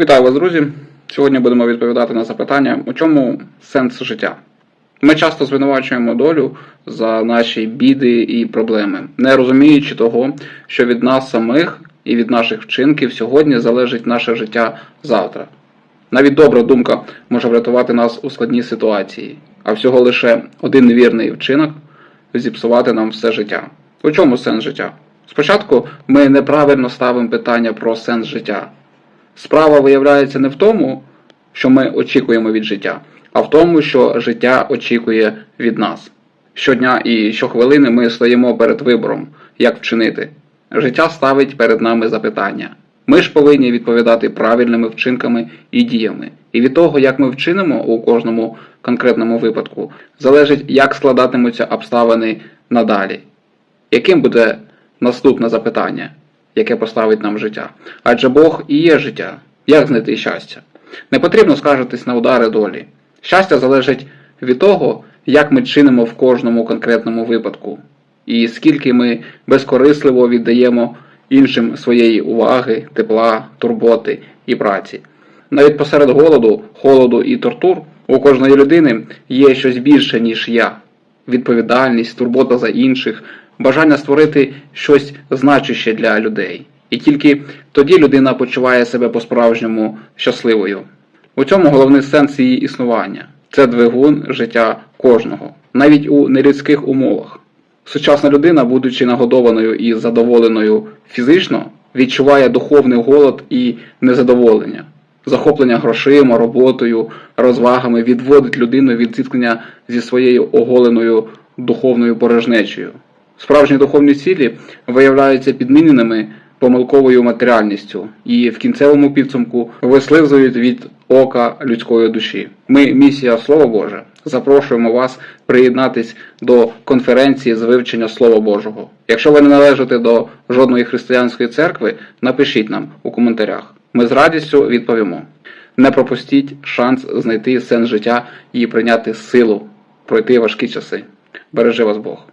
Вітаю вас, друзі! Сьогодні будемо відповідати на запитання, у чому сенс життя. Ми часто звинувачуємо долю за наші біди і проблеми, не розуміючи того, що від нас самих і від наших вчинків сьогодні залежить наше життя завтра. Навіть добра думка може врятувати нас у складній ситуації, а всього лише один невірний вчинок зіпсувати нам все життя. У чому сенс життя? Спочатку ми неправильно ставимо питання про сенс життя. Справа виявляється не в тому, що ми очікуємо від життя, а в тому, що життя очікує від нас. Щодня і щохвилини ми стоїмо перед вибором, як вчинити. Життя ставить перед нами запитання. Ми ж повинні відповідати правильними вчинками і діями. І від того, як ми вчинимо у кожному конкретному випадку, залежить, як складатимуться обставини надалі. Яким буде наступне запитання, яке поставить нам життя? Адже Бог і є життя. Як знайти щастя? Не потрібно скаржитись на удари долі. Щастя залежить від того, як ми чинимо в кожному конкретному випадку, і скільки ми безкорисливо віддаємо іншим своєї уваги, тепла, турботи і праці. Навіть посеред голоду, холоду і тортур у кожної людини є щось більше, ніж я відповідальність, турбота за інших, бажання створити щось значуще для людей. І тільки тоді людина почуває себе по-справжньому щасливою. У цьому головний сенс її існування це двигун життя кожного, навіть у нелюдських умовах. Сучасна людина, будучи нагодованою і задоволеною фізично, відчуває духовний голод і незадоволення. Захоплення грошима, роботою, розвагами відводить людину від зіткнення зі своєю оголеною духовною порожнечею. Справжні духовні цілі виявляються підміненими помилковою матеріальністю і в кінцевому підсумку вислизують від ока людської душі. Ми, місія Слово Боже, запрошуємо вас приєднатись до конференції з вивчення Слова Божого. Якщо ви не належите до жодної християнської церкви, напишіть нам у коментарях. Ми з радістю відповімо. Не пропустіть шанс знайти сенс життя і прийняти силу, пройти важкі часи. Бережи вас Бог.